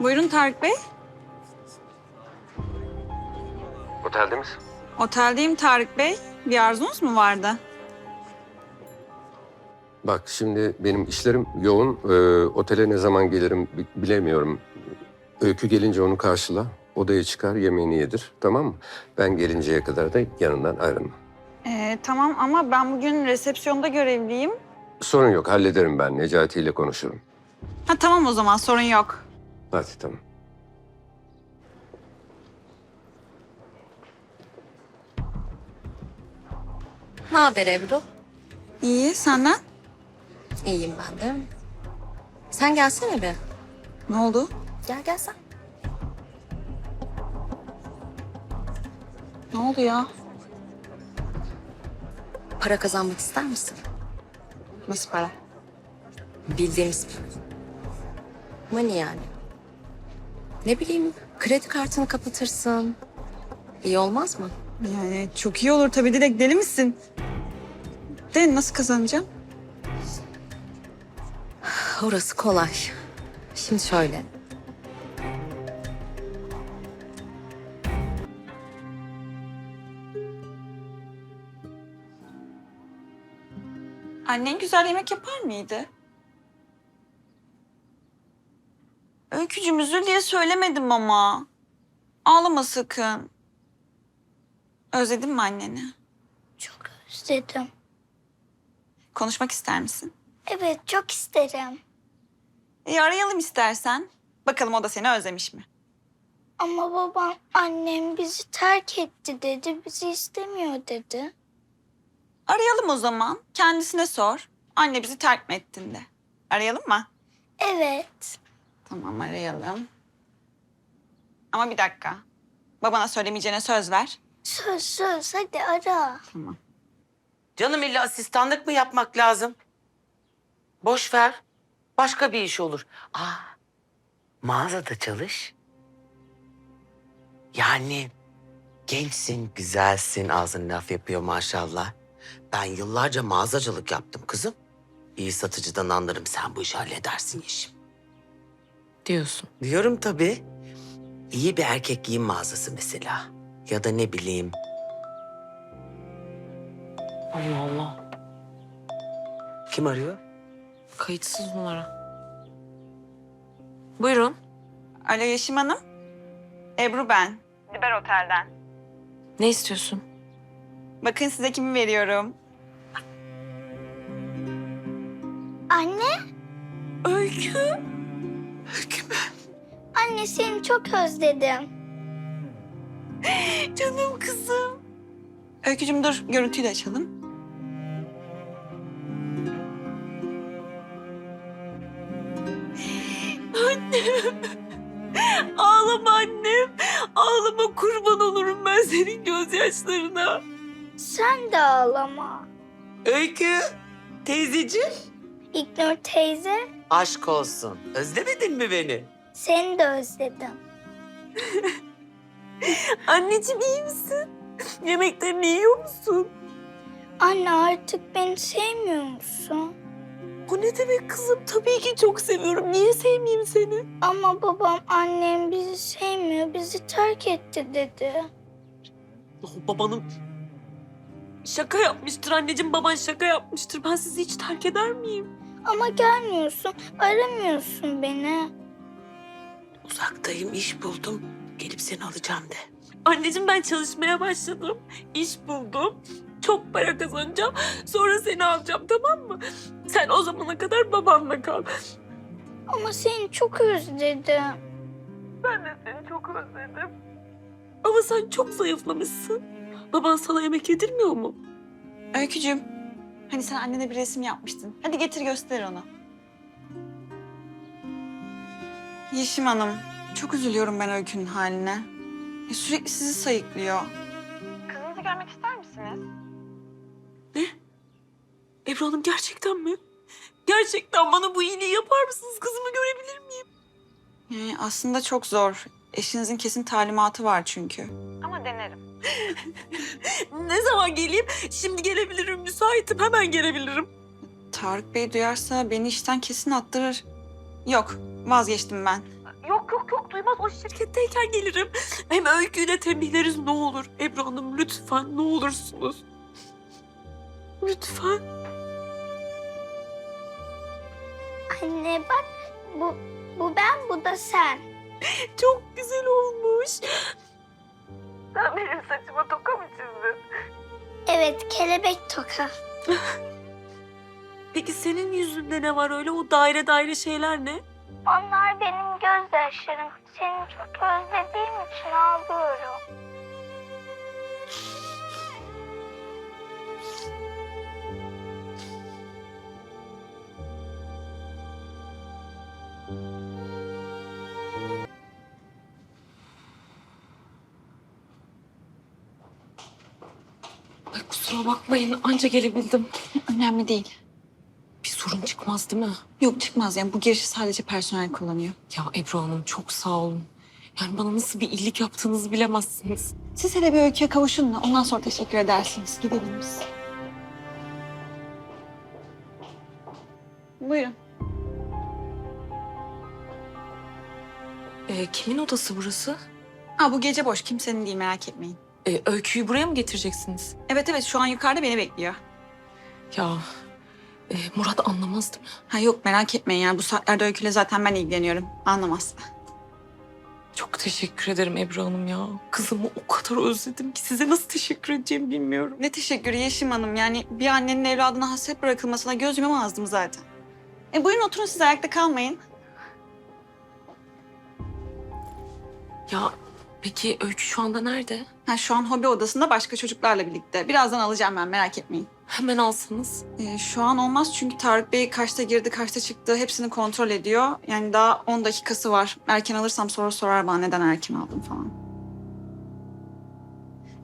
Buyurun Tarık Bey. Otelde misin? Oteldeyim Tarık Bey. Bir arzunuz mu vardı? Bak şimdi benim işlerim yoğun. Ee, otele ne zaman gelirim bi- bilemiyorum. Öykü gelince onu karşıla. Odaya çıkar yemeğini yedir. Tamam mı? Ben gelinceye kadar da yanından ayrılma. Ee, tamam ama ben bugün resepsiyonda görevliyim. Sorun yok hallederim ben. Necati ile konuşurum. Ha tamam o zaman sorun yok. Hadi tamam. Ne haber Ebru? İyi senden? İyiyim ben de. Sen gelsene bir. Ne oldu? Gel gel sen. Ne oldu ya? Para kazanmak ister misin? Nasıl para? Bildiğimiz Money yani. Ne bileyim kredi kartını kapatırsın. İyi olmaz mı? Yani çok iyi olur tabii Dilek deli misin? De nasıl kazanacağım? Orası kolay. Şimdi şöyle. Annen güzel yemek yapar mıydı? Üzül diye söylemedim ama. Ağlama sakın. Özledin mi anneni? Çok özledim. Konuşmak ister misin? Evet çok isterim. İyi arayalım istersen. Bakalım o da seni özlemiş mi? Ama babam annem bizi terk etti dedi. Bizi istemiyor dedi. Arayalım o zaman. Kendisine sor. Anne bizi terk mi ettin de. Arayalım mı? Evet. Tamam arayalım. Ama bir dakika. Babana söylemeyeceğine söz ver. Söz söz hadi ara. Tamam. Canım illa asistanlık mı yapmak lazım? Boş ver. Başka bir iş olur. Aa, mağazada çalış. Yani gençsin, güzelsin, ağzın laf yapıyor maşallah. Ben yıllarca mağazacılık yaptım kızım. İyi satıcıdan anlarım sen bu işi halledersin Yeşim. Diyorsun. Diyorum tabii. İyi bir erkek giyim mağazası mesela. Ya da ne bileyim. Allah Allah. Kim arıyor? Kayıtsız numara. Buyurun. Alo Yeşim Hanım. Ebru ben. Liber Otel'den. Ne istiyorsun? Bakın size kimi veriyorum. Anne, Öykü. Kim? anne seni çok özledim. Canım kızım. Öykücüm dur görüntüyü de açalım. Annem. Ağlama annem. Ağlama kurban olurum ben senin gözyaşlarına. Sen de ağlama. Öykü. Teyzeciğim. İlknur teyze, Aşk olsun. Özlemedin mi beni? seni de özledim. Anneciğim iyi misin? Yemeklerini yiyor musun? Anne artık beni sevmiyor musun? Bu ne demek kızım? Tabii ki çok seviyorum. Niye sevmeyeyim seni? Ama babam annem bizi sevmiyor, bizi terk etti dedi. Oh, babanın şaka yapmıştır anneciğim baban şaka yapmıştır. Ben sizi hiç terk eder miyim? Ama gelmiyorsun, aramıyorsun beni. Uzaktayım, iş buldum. Gelip seni alacağım de. Anneciğim ben çalışmaya başladım. İş buldum. Çok para kazanacağım. Sonra seni alacağım tamam mı? Sen o zamana kadar babanla kal. Ama seni çok özledim. Ben de seni çok özledim. Ama sen çok zayıflamışsın. Baban sana yemek yedirmiyor mu? Öykücüğüm. Hani sen annene bir resim yapmıştın. Hadi getir göster onu. Yeşim Hanım. Çok üzülüyorum ben Öykü'nün haline. Ya sürekli sizi sayıklıyor. Kızınızı görmek ister misiniz? Ebru Hanım gerçekten mi? Gerçekten bana bu iyiliği yapar mısınız? Kızımı görebilir miyim? Yani aslında çok zor. Eşinizin kesin talimatı var çünkü. Ne zaman geleyim? Şimdi gelebilirim. Müsaitim. Hemen gelebilirim. Tarık Bey duyarsa beni işten kesin attırır. Yok, vazgeçtim ben. Yok yok yok duymaz o şirketteyken gelirim. Hem öyküyü de tembihleriz ne olur. Ebru Hanım lütfen ne olursunuz. Lütfen. Anne bak bu, bu ben bu da sen. Çok güzel olmuş. Sen benim saçıma toka mı çizdin? Evet kelebek toka. Peki senin yüzünde ne var öyle o daire daire şeyler ne? Onlar benim gözyaşlarım. Seni çok özlediğim için ağlıyorum. kusura bakmayın anca gelebildim. Önemli değil. Bir sorun çıkmaz değil mi? Yok çıkmaz yani bu girişi sadece personel kullanıyor. Ya Ebru Hanım çok sağ olun. Yani bana nasıl bir iyilik yaptığınızı bilemezsiniz. Siz hele bir öyküye kavuşun da ondan sonra teşekkür edersiniz. Gidelim biz. Buyurun. Ee, kimin odası burası? Aa, bu gece boş. Kimsenin değil merak etmeyin. Ee, öyküyü buraya mı getireceksiniz? Evet evet şu an yukarıda beni bekliyor. Ya e, Murat anlamaz değil mi? Ha yok merak etmeyin yani bu saatlerde öyküyle zaten ben ilgileniyorum. Anlamaz. Çok teşekkür ederim Ebru Hanım ya. Kızımı o kadar özledim ki size nasıl teşekkür edeceğimi bilmiyorum. Ne teşekkür Yeşim Hanım. Yani bir annenin evladına hasret bırakılmasına göz yumamazdım zaten. E buyurun oturun siz ayakta kalmayın. Ya peki Öykü şu anda nerede? Ha, şu an hobi odasında başka çocuklarla birlikte. Birazdan alacağım ben merak etmeyin. Hemen alsanız. E, şu an olmaz çünkü Tarık Bey kaçta girdi kaçta çıktı hepsini kontrol ediyor. Yani daha 10 dakikası var. Erken alırsam soru sorar bana neden erken aldım falan.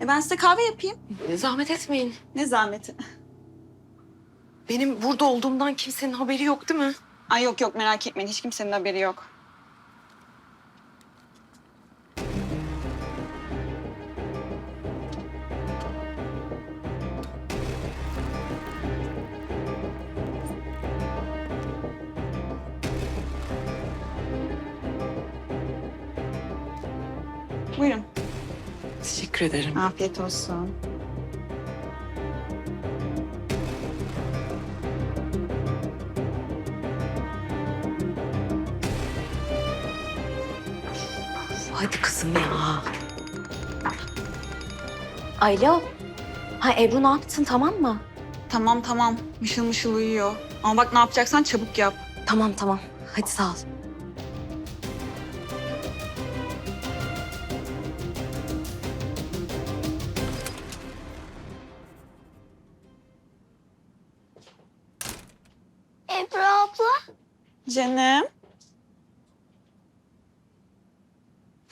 E ben size kahve yapayım. Zahmet etmeyin. Ne zahmeti. Benim burada olduğumdan kimsenin haberi yok değil mi? Ay yok yok merak etmeyin hiç kimsenin haberi yok. Teşekkür ederim. Afiyet olsun. Hadi kızım ya. Alo. Ha Ebru ne yaptın tamam mı? Tamam tamam. Mışıl mışıl uyuyor. Ama bak ne yapacaksan çabuk yap. Tamam tamam. Hadi sağ ol.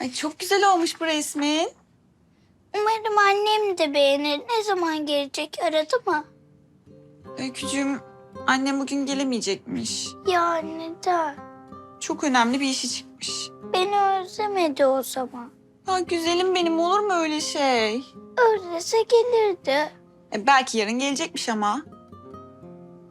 Ay çok güzel olmuş bu resmin. Umarım annem de beğenir. Ne zaman gelecek aradı mı? Öykücüğüm annem bugün gelemeyecekmiş. Ya neden? Çok önemli bir işi çıkmış. Beni özlemedi o zaman. Ha güzelim benim olur mu öyle şey? Özlese gelirdi. E, belki yarın gelecekmiş ama.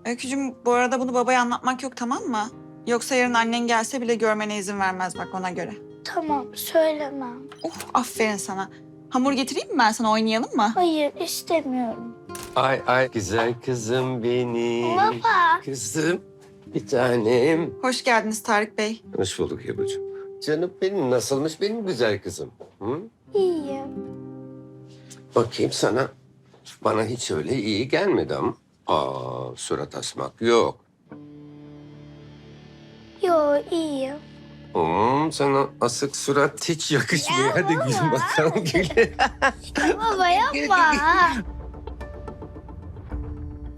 Öykücüğüm bu arada bunu babaya anlatmak yok tamam mı? Yoksa yarın annen gelse bile görmene izin vermez bak ona göre. Tamam söylemem. Oh aferin sana. Hamur getireyim mi ben sana oynayalım mı? Hayır istemiyorum. Ay ay güzel kızım benim. Baba. Kızım bir tanem. Hoş geldiniz Tarık Bey. Hoş bulduk Ebru'cum. Canım benim nasılmış benim güzel kızım? Hı? İyiyim. Bakayım sana. Bana hiç öyle iyi gelmedi ama. Aa surat asmak yok. Yo iyiyim. Hmm, sana asık surat hiç yakışmıyor. Ya Hadi baba. gül bakalım gül. Baba yapma.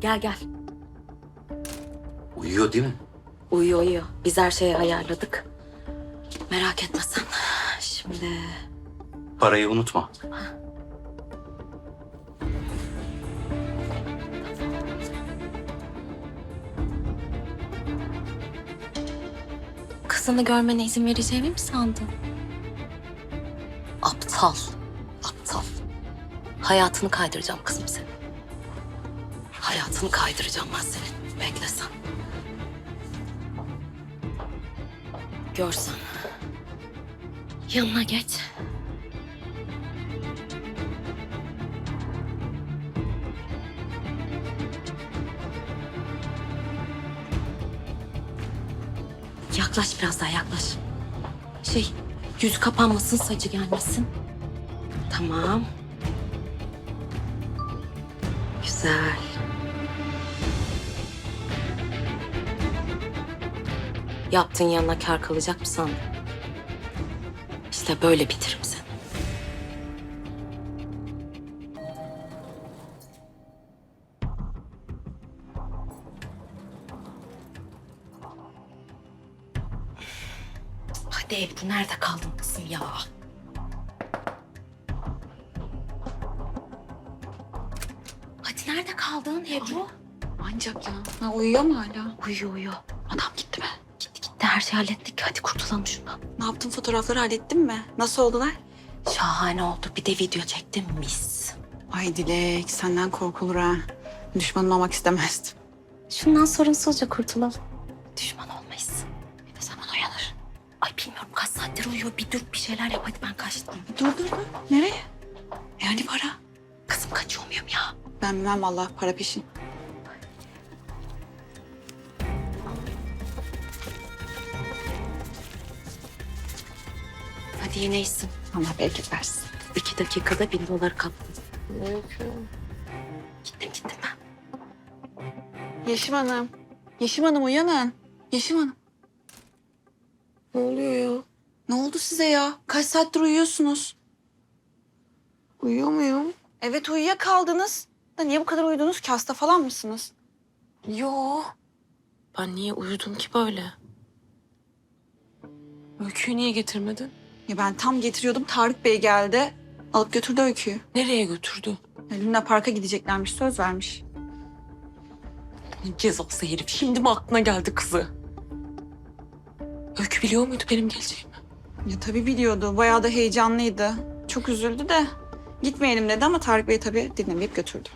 Gel gel. Uyuyor değil mi? Uyuyor uyuyor. Biz her şeyi ayarladık. Merak etme sen. Şimdi Parayı unutma. Kızını görmene izin vereceğimi mi sandın? Aptal. Aptal. Hayatını kaydıracağım kızım senin. Hayatını kaydıracağım ben senin. Bekle sen. Görsen. Yanına geç. Yaklaş biraz daha yaklaş. Şey, yüz kapanmasın, saçı gelmesin. Tamam. Güzel. Yaptığın yanına kar kalacak mı sandın? İşte böyle bitiririm Hadi Ebru nerede kaldın kızım ya? Hadi nerede kaldın Ebru? Ancak ya. Ha, uyuyor mu hala? Uyuyor uyuyor. Adam gitti mi? Gitti gitti her şeyi hallettik. Hadi kurtulalım şundan. Ne yaptın fotoğrafları hallettin mi? Nasıl oldular? Şahane oldu. Bir de video çektim mis. Ay Dilek senden korkulur ha. Düşmanın olmak istemezdim. Şundan sorunsuzca kurtulalım. Düşman olmayız. Ne zaman uyanır? Ay bilmiyorum saattir uyuyor. Bir dur bir şeyler yap hadi ben kaçtım. Dur dur dur. Nereye? Yani para. Kızım kaçıyor muyum ya? Ben bilmem vallahi para peşin. Hadi yine iyisin. Allah bereket versin. İki dakikada bin dolar kaptım. Gittim gittim ben. Yeşim Hanım. Yeşim Hanım uyanın. Yeşim Hanım. Ne oluyor ya? Ne oldu size ya? Kaç saattir uyuyorsunuz? Uyuyor muyum? Evet uyuyakaldınız. Da niye bu kadar uyudunuz ki? Hasta falan mısınız? Yo. Ben niye uyudum ki böyle? Öyküyü niye getirmedin? Ya ben tam getiriyordum. Tarık Bey geldi. Alıp götürdü öyküyü. Nereye götürdü? Ya Luna Park'a gideceklermiş. Söz vermiş. Ne cezası herif. Şimdi mi aklına geldi kızı? Öykü biliyor muydu benim geleceğimi? Ya tabii biliyordu. Bayağı da heyecanlıydı. Çok üzüldü de. Gitmeyelim dedi ama Tarık Bey tabii dinlemeyip götürdü.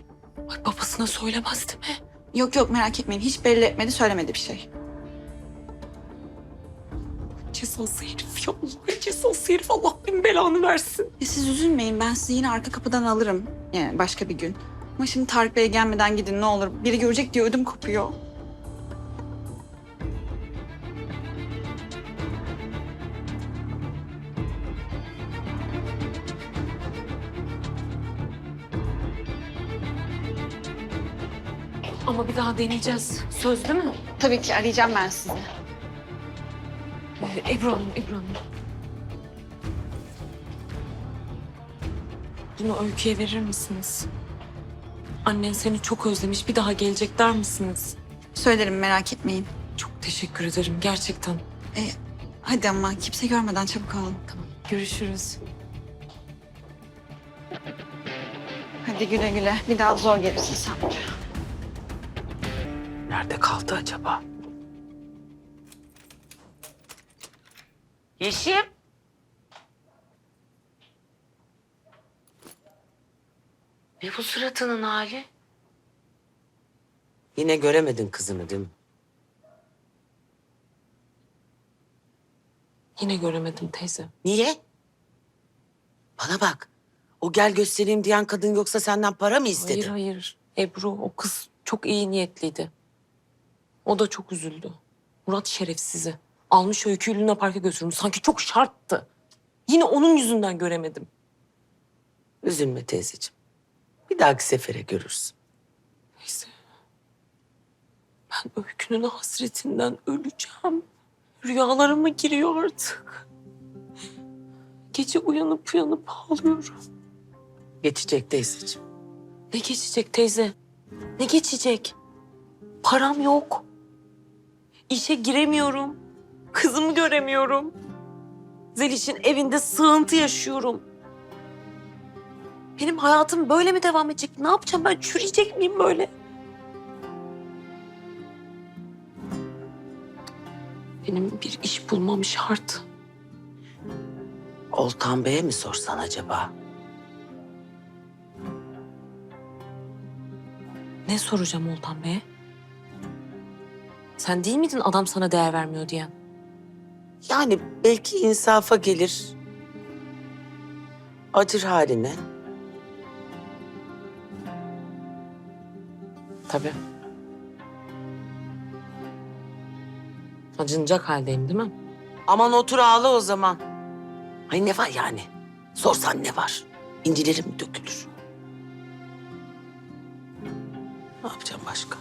Ay babasına söylemez değil mi? Yok yok merak etmeyin. Hiç belli etmedi, söylemedi bir şey. Cezası herif ya. Cezası herif. Allah bin belanı versin. Ya siz üzülmeyin. Ben sizi yine arka kapıdan alırım. Yani başka bir gün. Ama şimdi Tarık Bey gelmeden gidin ne olur. Biri görecek diye ödüm kopuyor. Ama bir daha deneyeceğiz. Söz değil mi? Tabii ki arayacağım ben sizi. Ee, Ebru Hanım, Ebru Hanım. Bunu Öykü'ye verir misiniz? Annen seni çok özlemiş. Bir daha gelecek der misiniz? Söylerim merak etmeyin. Çok teşekkür ederim gerçekten. Hadi ama kimse görmeden çabuk alın. Tamam. Görüşürüz. Hadi güle güle. Bir daha zor gelirsin buraya. Nerede kaldı acaba? Yeşim. Ne bu suratının hali? Yine göremedin kızını değil mi? Yine göremedim teyze. Niye? Bana bak. O gel göstereyim diyen kadın yoksa senden para mı istedi? Hayır hayır. Ebru o kız çok iyi niyetliydi. O da çok üzüldü. Murat şerefsizi. Almış öyküyü Luna Park'a götürmüş. Sanki çok şarttı. Yine onun yüzünden göremedim. Üzülme teyzeciğim. Bir dahaki sefere görürsün. Neyse. Ben öykünün hasretinden öleceğim. Rüyalarıma giriyor artık. Gece uyanıp uyanıp ağlıyorum. Geçecek teyzeciğim. Ne geçecek teyze? Ne geçecek? Param yok. İşe giremiyorum. Kızımı göremiyorum. Zeliş'in evinde sığıntı yaşıyorum. Benim hayatım böyle mi devam edecek? Ne yapacağım ben? Çürüyecek miyim böyle? Benim bir iş bulmam şart. Oltan Bey'e mi sorsan acaba? Ne soracağım Oltan Bey'e? Sen değil miydin adam sana değer vermiyor diyen? Yani belki insafa gelir. Acır haline. Tabii. Acınacak haldeyim değil mi? Aman otur ağla o zaman. Ay ne var yani? Sorsan ne var? İncilerim mi dökülür? Ne yapacağım başka?